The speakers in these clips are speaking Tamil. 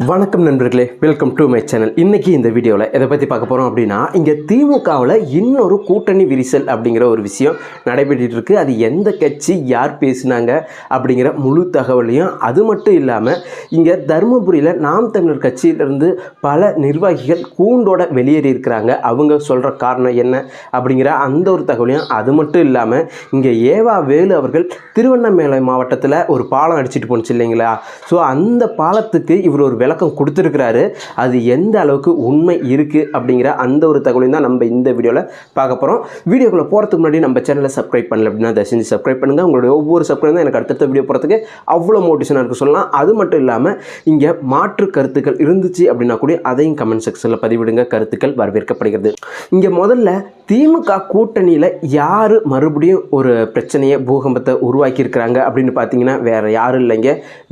வணக்கம் நண்பர்களே வெல்கம் டு மை சேனல் இன்றைக்கி இந்த வீடியோவில் எதை பற்றி பார்க்க போகிறோம் அப்படின்னா இங்கே திமுகவில் இன்னொரு கூட்டணி விரிசல் அப்படிங்கிற ஒரு விஷயம் நடைபெற்றுட்டு அது எந்த கட்சி யார் பேசினாங்க அப்படிங்கிற முழு தகவலையும். அது மட்டும் இல்லாமல் இங்கே தருமபுரியில் நாம் தமிழர் கட்சியிலிருந்து பல நிர்வாகிகள் கூண்டோட வெளியேறி இருக்கிறாங்க. அவங்க சொல்கிற காரணம் என்ன அப்படிங்கிற அந்த ஒரு தகவலையும் அது மட்டும் இல்லாமல் இங்கே ஏவா வேலு அவர்கள் திருவண்ணாமலை மாவட்டத்தில் ஒரு பாலம் அடிச்சிட்டு போணுச்சு இல்லைங்களா? ஸோ அந்த பாலத்துக்கு இவர் ஒரு விளக்கம் கொடுத்துருக்கிறாரு. அது எந்த அளவுக்கு உண்மை இருக்குது அப்படிங்கிற அந்த ஒரு தகவலையும் தான் நம்ம இந்த வீடியோவில் பார்க்க போகிறோம் வீடியோக்குள்ளே போகிறதுக்கு முன்னாடி நம்ம சேனலை சப்ஸ்கிரைப் பண்ணல அப்படின்னா தயவு செஞ்சு சப்ஸ்கிரைப் பண்ணுங்கள் உங்களுடைய ஒவ்வொரு சப்ஸ்கிரைப் தான் எனக்கு அடுத்தடுத்த வீடியோ போகிறதுக்கு அவ்வளோ மோட்டிவேஷனாக இருக்குது சொல்லலாம். அது மட்டும் இல்லாமல் இங்கே மாற்று கருத்துக்கள் இருந்துச்சு அப்படின்னா கூட அதையும் கமெண்ட் செக்ஷனில் பதிவிடுங்க. கருத்துக்கள் வரவேற்கப்படுகிறது. இங்கே முதல்ல திமுக கூட்டணியில் யார் மறுபடியும் ஒரு பிரச்சனையை பூகம்பத்தை உருவாக்கியிருக்கிறாங்க அப்படின்னு பார்த்தீங்கன்னா வேறு யாரும் இல்லைங்க.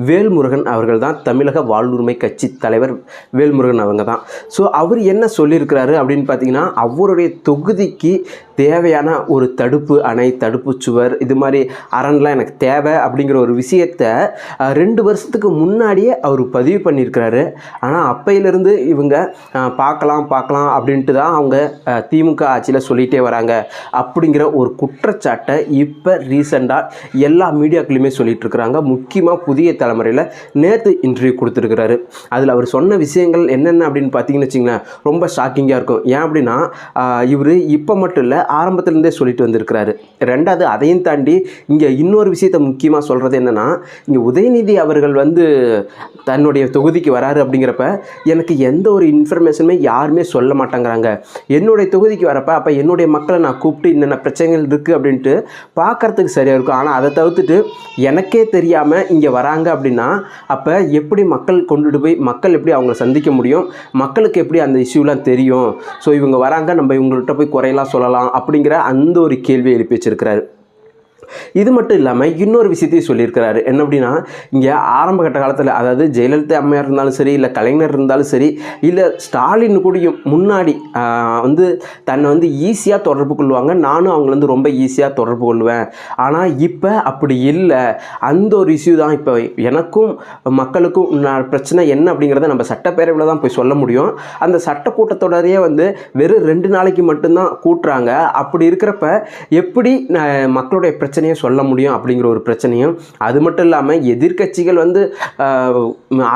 வேல்முருகன் அவர்கள் தான் தமிழக வாழ்வுரிமை கட்சி தலைவர் வேல்முருகன் அவங்க தான். ஸோ அவர் என்ன சொல்லியிருக்கிறாரு அப்படின்னு பார்த்தீங்கன்னா அவருடைய தொகுதிக்கு தேவையான ஒரு தடுப்பு அணை தடுப்பு சுவர் இது மாதிரி அரண்லாம் எனக்கு தேவை அப்படிங்கிற ஒரு விஷயத்தை ரெண்டு வருஷத்துக்கு முன்னாடியே அவர் பதிவு பண்ணியிருக்கிறாரு. ஆனால் அப்பையிலேருந்து இவங்க பார்க்கலாம் பார்க்கலாம் அப்படின்ட்டு தான் அவங்க திமுக ஆட்சியில் சொல்லிகிட்டே வராங்க. அப்படிங்கிற ஒரு குற்றச்சாட்டை இப்போ ரீசெண்டாக எல்லா மீடியாக்களையுமே சொல்லிட்டு இருக்கிறாங்க. முக்கியமாக புதிய தலைமுறையில் நேற்று இன்டர்வியூ கொடுத்துருக்கிறாரு. அதில் அவர் சொன்ன விஷயங்கள் என்னென்ன அப்படின்னு பார்த்தீங்கன்னு வச்சிங்களேன் ரொம்ப ஷாக்கிங்காக இருக்கும். ஏன் அப்படின்னா இவர் இப்போ மட்டும் இல்லை ஆரம்பத்துலேருந்தே சொல்லிட்டு வந்திருக்கிறாரு. ரெண்டாவது அதையும் தாண்டி இங்கே இன்னொரு விஷயத்தை முக்கியமாக சொல்கிறது என்னென்னா இங்கே உதயநிதி அவர்கள் வந்து தன்னுடைய தொகுதிக்கு வராரு அப்படிங்கிறப்ப எனக்கு எந்த ஒரு இன்ஃபர்மேஷனுமே யாருமே சொல்ல மாட்டேங்கிறாங்க. என்னுடைய தொகுதிக்கு வரப்ப அப்போ என்னுடைய மக்களை நான் கூப்பிட்டு என்னென்ன பிரச்சனைகள் இருக்குது அப்படின்ட்டு பார்க்கறதுக்கு சரியாக இருக்கும். ஆனால் அதை தவிர்த்துட்டு எனக்கே தெரியாமல் இங்கே வராங்க அப்படின்னா அப்போ எப்படி மக்கள் கொண்டுட்டு போய் மக்கள் எப்படி அவங்கள சந்திக்க முடியும்? மக்களுக்கு எப்படி அந்த இஷ்யூலாம் தெரியும்? ஸோ இவங்க வராங்க நம்ம இவங்கள்ட்ட போய் குறையெல்லாம் சொல்லலாம் அப்படிங்கிற அந்த ஒரு கேள்வியை எழுப்பி வச்சிருக்கிறாரு. இது மட்டும் இல்லாமல் இன்னொரு விஷயத்தையும் சொல்லியிருக்கிறாரு. என்ன அப்படின்னா இங்கே ஆரம்ப கட்ட காலத்தில் அதாவது ஜெயலலிதா அம்மையார் இருந்தாலும் சரி இல்லை கலைஞர் இருந்தாலும் சரி இல்லை ஸ்டாலின் கூடயும் முன்னாடி வந்து தன்னை வந்து ஈஸியாக தொடர்பு கொள்வாங்க. நானும் அவங்கள வந்து ரொம்ப ஈஸியாக தொடர்பு கொள்வேன். ஆனால் இப்போ அப்படி இல்லை. அந்த ஒரு இஷ்யூ தான் இப்போ எனக்கும் மக்களுக்கும் நான் பிரச்சனை என்ன அப்படிங்கிறத நம்ம சட்டப்பேரவையில் தான் போய் சொல்ல முடியும். அந்த சட்ட கூட்டத்தொடரையே வந்து வெறும் ரெண்டு நாளைக்கு மட்டும்தான் கூட்டுறாங்க. அப்படி இருக்கிறப்ப எப்படி மக்களுடைய பிரச்சனையை சொல்ல முடியும் அப்படிங்கிற ஒரு பிரச்சனையும் அது மட்டும் இல்லாமல் எதிர்க்கட்சிகள் வந்து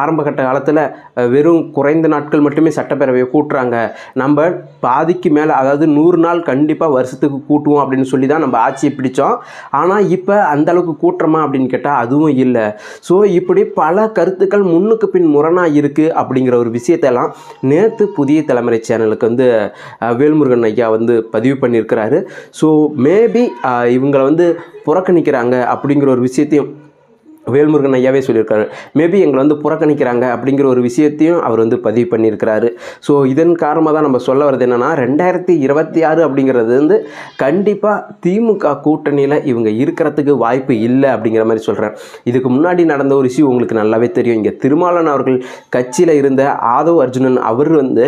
ஆரம்பகட்ட ஆரம்ப கட்ட காலத்தில் வெறும் குறைந்த நாட்கள் மட்டுமே சட்டப்பேரவையை கூட்டுறாங்க. நம்ம பாதிக்கு மேலே அதாவது நூறு நாள் கண்டிப்பாக வருஷத்துக்கு கூட்டுவோம் அப்படின்னு சொல்லி தான் நம்ம ஆட்சியை பிடிச்சோம். ஆனால் இப்போ அந்தளவுக்கு கூட்டுறோமா அப்படின்னு கேட்டால் அதுவும் இல்லை. ஸோ இப்படி பல கருத்துக்கள் முன்னுக்கு பின் முரணாக இருக்குது அப்படிங்கிற ஒரு விஷயத்தெல்லாம் நேற்று புதிய தலைமுறை சேனலுக்கு வந்து வேல்முருகன் ஐயா வந்து பதிவு பண்ணியிருக்கிறாரு. ஸோ மேபி இவங்களை வந்து புறக்கணிக்கிறாங்க அப்படிங்கிற ஒரு விஷயத்தையும் வேல்முருகன் ஐயாவே சொல்லியிருக்காரு. மேபி எங்களை வந்து புறக்கணிக்கிறாங்க அப்படிங்கிற ஒரு விஷயத்தையும் அவர் வந்து பதிவு பண்ணியிருக்கிறாரு. ஸோ இதன் காரணமாக தான் நம்ம சொல்ல வர்றது என்னென்னா ரெண்டாயிரத்தி இருபத்தி ஆறு அப்படிங்கிறது வந்து கண்டிப்பாக திமுக கூட்டணியில் இவங்க இருக்கிறதுக்கு வாய்ப்பு இல்லை அப்படிங்கிற மாதிரி சொல்கிறேன் இதுக்கு முன்னாடி நடந்த ஒரு இஷ்யூ உங்களுக்கு நல்லாவே தெரியும். இங்கே திருமாவளவன் அவர்கள் கட்சியில் இருந்த ஆதவ் அர்ஜுனன் அவர் வந்து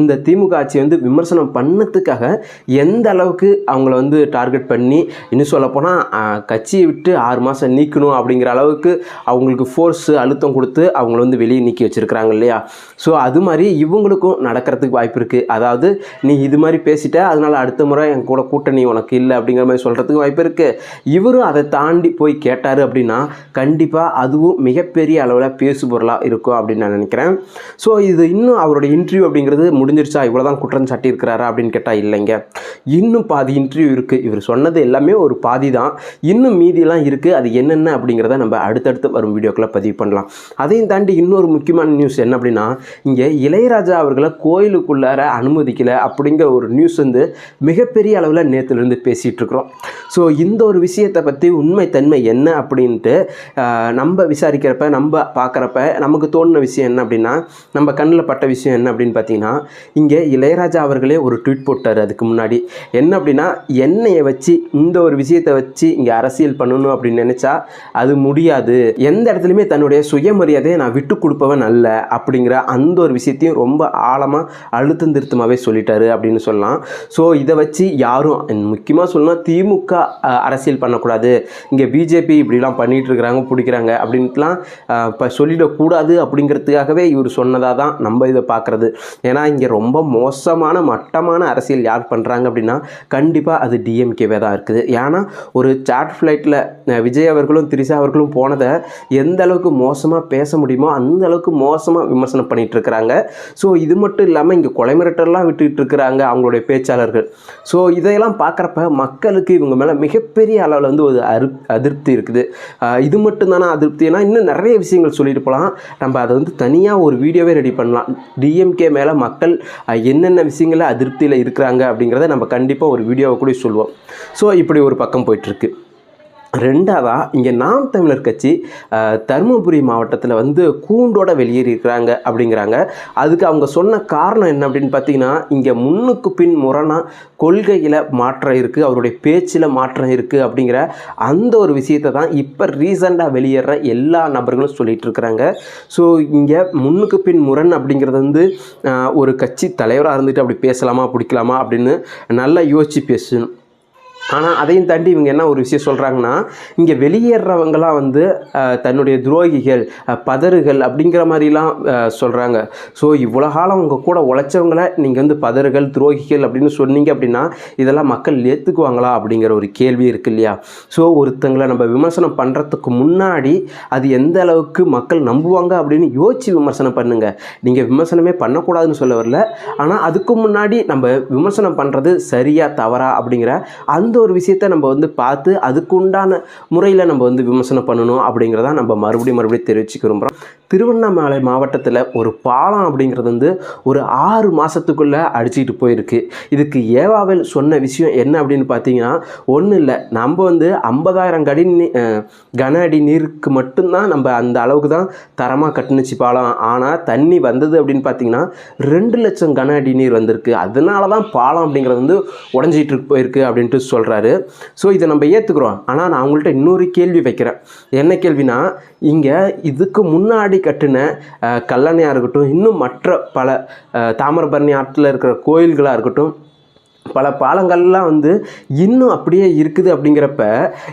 இந்த திமுக ஆட்சியை வந்து விமர்சனம் பண்ணத்துக்காக எந்த அளவுக்கு அவங்கள வந்து டார்கெட் பண்ணி இன்னும் சொல்லப்போனால் கட்சியை விட்டு ஆறு மாதம் நீக்கணும் அப்படிங்கிற அளவுக்கு அவங்களுக்கு ஃபோர்ஸு அழுத்தம் கொடுத்து அவங்கள வந்து வெளியே நீக்கி வச்சுருக்கிறாங்க இல்லையா? ஸோ அது மாதிரி இவங்களுக்கும் நடக்கிறதுக்கு வாய்ப்பு இருக்குது அதாவது நீ இது மாதிரி பேசிட்ட அதனால் அடுத்த முறை என் கூட கூட்டணி உனக்கு இல்லை அப்படிங்கிற மாதிரி சொல்கிறதுக்கு வாய்ப்பு இருக்குது இவரும் அதை தாண்டி போய் கேட்டார் அப்படின்னா கண்டிப்பாக அதுவும் மிகப்பெரிய அளவில் பேசு பொருளாக இருக்கும் அப்படின்னு நான் நினைக்கிறேன். ஸோ இது இன்னும் அவரோட இன்டர்வியூ அப்படிங்கிறது முடிஞ்சிருச்சா? இவ்வளோ தான் குற்றம் சாட்டியிருக்கிறாரா அப்படின்னு கேட்டால் இல்லைங்க. இன்னும் பாதி இன்டர்வியூ இருக்குது இவர் சொன்னது எல்லாமே ஒரு பாதி தான் இன்னும் மீதியெல்லாம் இருக்குது அது என்னென்ன அப்படிங்கிறத நம்ம அடுத்தடுத்து வரும் வீடியோக்களை பதிவு பண்ணலாம். அதையும் தாண்டி இன்னொரு முக்கியமான நியூஸ் என்ன அப்படின்னா இங்கே இளையராஜா அவர்களை கோயிலுக்குள்ளார அனுமதிக்கலை அப்படிங்கிற ஒரு நியூஸ் வந்து மிகப்பெரிய அளவில் நேற்றுலேருந்து பேசிகிட்டு இருக்கிறோம். ஸோ இந்த ஒரு விஷயத்தை பற்றி உண்மைத்தன்மை என்ன அப்படின்ட்டு நம்ம விசாரிக்கிறப்ப நம்ம பார்க்குறப்ப நமக்கு தோணுன விஷயம் என்ன அப்படின்னா நம்ம கண்ணில் பட்ட விஷயம் என்ன அப்படின்னு பார்த்தீங்கன்னா இங்கே இளையராஜா அவர்களே ஒரு ட்வீட் போட்டார் அதுக்கு முன்னாடி. என்ன அப்படின்னா என்னையை வச்சு இந்த ஒரு விஷயத்தை வச்சு இங்கே அரசியல் பண்ணணும் அப்படின்னு நினச்சா அது முடியாது. எந்த இடத்துலையுமே தன்னுடைய சுயமரியாதையை நான் விட்டு கொடுப்பவன் அல்ல அப்படிங்கிற அந்த ஒரு விஷயத்தையும் ரொம்ப ஆழமாக அழுத்தம் திருத்தமாகவே சொல்லிட்டாரு அப்படின்னு சொல்லலாம். ஸோ இதை வச்சு யாரும் முக்கியமாக சொல்லணும் திமுக அரசியல் பண்ணக்கூடாது. இங்கே பிஜேபி இப்படிலாம் பண்ணிகிட்டு இருக்கிறாங்க பிடிக்கிறாங்க அப்படின்ட்டுலாம் இப்போ சொல்லிடக்கூடாது அப்படிங்கிறதுக்காகவே இவர் சொன்னதாக தான் நம்ம இதை பார்க்குறது. ஏன்னா இங்கே ரொம்ப மோசமான மட்டமான அரசியல் யார் பண்ணுறாங்க அப்படின்னா கண்டிப்பாக அது டிஎம்கேவே தான் இருக்குது. ஏன்னா ஒரு சாட் ஃப்ளைட்டில் விஜய் அவர்களும் திரிசா அவர்களும் போனதை எந்த அளவுக்கு மோசமாக பேச முடியுமோ அந்த அளவுக்கு மோசமாக விமர்சனம் பண்ணிட்டு இருக்கிறாங்க ஸோ இது மட்டும் இல்லாமல் இங்கே கொலை மிரட்டெல்லாம் விட்டுட்டு இருக்கிறாங்க அவங்களுடைய பேச்சாளர்கள். ஸோ இதையெல்லாம் பார்க்குறப்ப மக்களுக்கு இவங்க மேலே மிகப்பெரிய அளவில் வந்து ஒரு அரு அதிருப்தி இருக்குது. இது மட்டும் தானே அதிருப்தினா இன்னும் நிறைய விஷயங்கள் சொல்லிட்டு போகலாம் நம்ம அதை வந்து தனியாக ஒரு வீடியோவே ரெடி பண்ணலாம். டிஎம்கே மேலே மக்கள் என்னென்ன விஷயங்களில் அதிருப்தியில் இருக்கிறாங்க அப்படிங்கிறத நம்ம கண்டிப்பாக ஒரு வீடியோவை கூட சொல்லுவோம் ஸோ இப்படி ஒரு பக்கம் போயிட்டுருக்கு. ரெண்டாவதாக இங்கே நாம் தமிழர் கட்சி தருமபுரி மாவட்டத்தில் வந்து கூண்டோட வெளியேறி இருக்கிறாங்க அப்படிங்கிறாங்க. அதுக்கு அவங்க சொன்ன காரணம் என்ன அப்படின்னு பார்த்தீங்கன்னா இங்கே முன்னுக்கு பின் முரணாக கொள்கையில் மாற்றம் இருக்குது அவருடைய பேச்சில் மாற்றம் இருக்குது அப்படிங்கிற அந்த ஒரு விஷயத்தை தான் இப்போ ரீசெண்டாக வெளியேற எல்லா நபர்களும் சொல்லிகிட்டு இருக்கிறாங்க ஸோ இங்கே முன்னுக்கு பின் முரண் அப்படிங்கிறது வந்து ஒரு கட்சி தலைவராக இருந்துட்டு அப்படி பேசலாமா பிடிக்கலாமா அப்படின்னு நல்லா யோசித்து பேசணும். ஆனால் அதையும் தாண்டி இவங்க என்ன ஒரு விஷயம் சொல்கிறாங்கன்னா இங்கே வெளியேறவங்களாம் வந்து தன்னுடைய துரோகிகள் பதறுகள் அப்படிங்கிற மாதிரிலாம் சொல்கிறாங்க ஸோ இவ்வளோ காலம் உங்கள் கூட உழைச்சவங்கள நீங்கள் வந்து பதறுகள் துரோகிகள் அப்படின்னு சொன்னீங்க அப்படின்னா இதெல்லாம் மக்கள் ஏற்றுக்குவாங்களா அப்படிங்கிற ஒரு கேள்வி இருக்கு இல்லையா? ஸோ ஒருத்தங்களை நம்ம விமர்சனம் பண்ணுறதுக்கு முன்னாடி அது எந்த அளவுக்கு மக்கள் நம்புவாங்க அப்படின்னு யோசித்து விமர்சனம் பண்ணுங்கள் நீங்கள் விமர்சனமே பண்ணக்கூடாதுன்னு சொல்ல வரல. ஆனால் அதுக்கு முன்னாடி நம்ம விமர்சனம் பண்ணுறது சரியா தவறா அப்படிங்கிற அந்த ஒரு விஷயத்தை நம்ம வந்து பார்த்து அதுக்குண்டான முறையில் நம்ம வந்து விமர்சனம் பண்ணணும் அப்படிங்கிறத நம்ம மறுபடியும் மறுபடியும் தெரிவிச்சுக்க விரும்புகிறோம் திருவண்ணாமலை மாவட்டத்தில் ஒரு பாலம் அப்படிங்கிறது வந்து ஒரு ஆறு மாதத்துக்குள்ளே அடிச்சுக்கிட்டு போயிருக்கு. இதுக்கு ஏவாவில் சொன்ன விஷயம் என்ன அப்படின்னு பார்த்தீங்கன்னா ஒன்றும் இல்லை நம்ம வந்து ஐம்பதாயிரம் கடி கன அடி நீருக்கு மட்டும்தான் நம்ம அந்த அளவுக்கு தான் தரமாக கட்டுனுச்சு பாலம். ஆனால் தண்ணி வந்தது அப்படின்னு பார்த்தீங்கன்னா ரெண்டு லட்சம் கன அடி நீர் வந்திருக்கு. அதனால தான் பாலம் அப்படிங்கிறது வந்து உடஞ்சிட்டு போயிருக்கு அப்படின்ட்டு சொல்கிறாரு ஸோ இதை நம்ம ஏற்றுக்குறோம் ஆனால் நான் அவங்கள்ட்ட இன்னொரு கேள்வி வைக்கிறேன். என்ன கேள்வினா இங்கே இதுக்கு முன்னாடி கட்டின கல்லணையாக இருக்கட்டும் இன்னும் மற்ற பல தாமிரபரணி ஆற்றில் இருக்கிற கோயில்களாக இருக்கட்டும் பல பாலங்கள்லாம் வந்து இன்னும் அப்படியே இருக்குது அப்படிங்கிறப்ப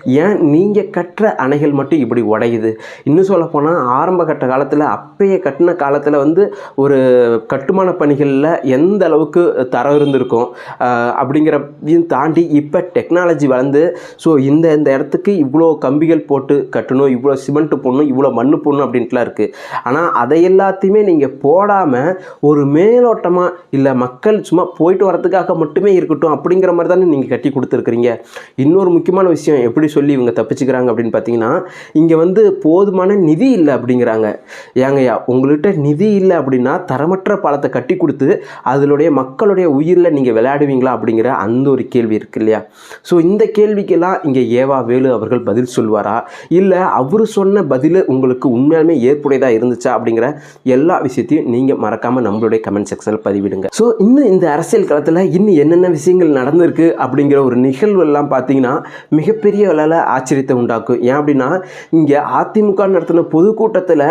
ஏன் நீங்கள் கட்டுற அணைகள் மட்டும் இப்படி உடையுது? இன்னும் சொல்லப்போனால் ஆரம்ப கட்ட காலத்தில் அப்பயே கட்டின காலத்தில் வந்து ஒரு கட்டுமான பணிகளில் எந்த அளவுக்கு தரம் இருந்திருக்கும்? ஆஹ் அப்படிங்கிறதையும் தாண்டி இப்போ டெக்னாலஜி வளர்ந்து ஸோ இந்த இந்த இடத்துக்கு இவ்வளோ கம்பிகள் போட்டு கட்டணும் இவ்வளோ சிமெண்ட் போடணும் இவ்வளோ மண் போடணும் அப்படின்ட்டுலாம் இருக்குது ஆனால் அதை எல்லாத்தையுமே நீங்கள் போடாமல் ஒரு மேலோட்டமாக இல்லை மக்கள் சும்மா போயிட்டு வரதுக்காக மட்டுமே இருக்கட்டும் அப்படிங்கிற மாதிரி தானே நீங்கள் கட்டி கொடுத்துருக்குறீங்க. இன்னொரு முக்கியமான விஷயம் எப்படி சொல்லி இவங்க தப்பிச்சுக்கிறாங்க அப்படின்னு பார்த்தீங்கன்னா இங்கே வந்து போதுமான நிதி இல்லை அப்படிங்கிறாங்க. ஏங்கய்யா உங்கள்கிட்ட நிதி இல்லை அப்படின்னா தரமற்ற பாலத்தை கட்டி கொடுத்து அதனுடைய மக்களுடைய உயிரில் நீங்கள் விளையாடுவீங்களா அப்படிங்கிற அந்த ஒரு கேள்வி இருக்கு இல்லையா? ஸோ இந்த கேள்விக்கெல்லாம் இங்கே ஏவா வேலு அவர்கள் பதில் சொல்வாரா இல்லை அவர் சொன்ன பதில் உங்களுக்கு உண்மையாலுமே ஏற்புடையதாக இருந்துச்சா அப்படிங்கிற எல்லா விஷயத்தையும் நீங்கள் மறக்காமல் நம்மளுடைய கமெண்ட் செக்ஷனில் பதிவிடுங்க. ஸோ இன்னும் இந்த அரசியல் களத்தில் இன்னும் என்னென்ன விஷயங்கள் நடந்திருக்கு அப்படிங்கிற ஒரு நிகழ்வு எல்லாம் பார்த்தீங்கன்னா மிகப்பெரிய அளவில் ஆச்சரியத்தை உண்டாக்கும். ஏன் அப்படின்னா இங்கே அதிமுக நடத்தின பொதுக்கூட்டத்தில்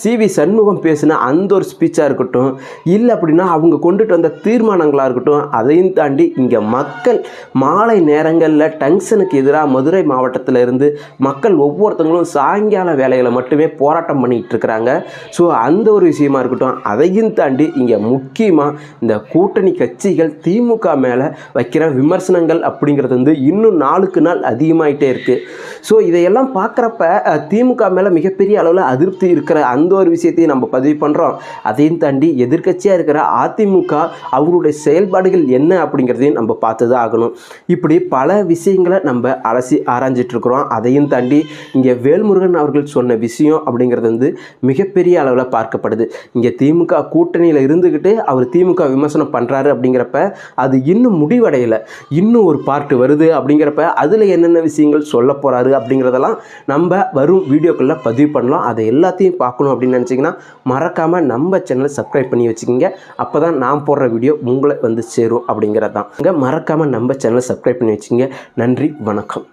சி. வி. சண்முகம் பேசின அந்த ஒரு ஸ்பீச்சாக இருக்கட்டும் இல்லை அப்படின்னா அவங்க கொண்டுட்டு வந்த தீர்மானங்களாக இருக்கட்டும் அதையும் தாண்டி இங்கே மக்கள் மாலை நேரங்களில் டங்ஷனுக்கு எதிராக மதுரை மாவட்டத்தில் இருந்து மக்கள் ஒவ்வொருத்தங்களும் சாயங்கால வேலைகளை மட்டுமே போராட்டம் பண்ணிகிட்டு இருக்கிறாங்க. ஸோ அந்த ஒரு விஷயமா இருக்கட்டும் அதையும் தாண்டி இங்கே முக்கியமாக இந்த கூட்டணி கட்சிகள் திமுக மேலே வைக்கிற விமர்சனங்கள் அப்படிங்கிறது வந்து இன்னும் நாளுக்கு நாள் அதிகமாகிட்டே இருக்குது ஸோ இதையெல்லாம் பார்க்குறப்ப திமுக மேலே மிகப்பெரிய அளவில் அதிருப்தி இருக்கிற அந்த ஒரு விஷயத்தையும் நம்ம பதிவு பண்ணுறோம் அதையும் தாண்டி எதிர்க்கட்சியாக இருக்கிற அதிமுக அவங்களுடைய செயல்பாடுகள் என்ன அப்படிங்கிறதையும் நம்ம பார்த்து தான் ஆகணும். இப்படி பல விஷயங்களை நம்ம அலசி ஆராய்ஞ்சிட்ருக்குறோம் அதையும் தாண்டி இங்கே வேல்முருகன் அவர்கள் சொன்ன விஷயம் அப்படிங்கிறது வந்து மிகப்பெரிய அளவில் பார்க்கப்படுது. இங்கே திமுக கூட்டணியில் இருந்துக்கிட்டு அவர் திமுக விமர்சனம் பண்ணுறாரு அப்படிங்கிறப்ப அது இன்னும் முடிவடையலை. இன்னும் ஒரு பார்ட் வருது அப்படிங்கிறப்ப அதில் என்னென்ன விஷயங்கள் சொல்ல போகிறாரு அப்படிங்கிறதெல்லாம் நம்ம வரும் வீடியோக்களில் பதிவு பண்ணலாம். அதை எல்லாத்தையும் பார்க்கணும் அப்படின்னு நினச்சிங்கன்னா மறக்காமல் நம்ம சேனலை சப்ஸ்கிரைப் பண்ணி வச்சுக்கோங்க. அப்போ தான் நான் போடுற வீடியோ உங்களை வந்து சேரும் அப்படிங்கிறது தான் மறக்காமல் நம்ம சேனலை சப்ஸ்கிரைப் பண்ணி வச்சுக்கோங்க. நன்றி வணக்கம்.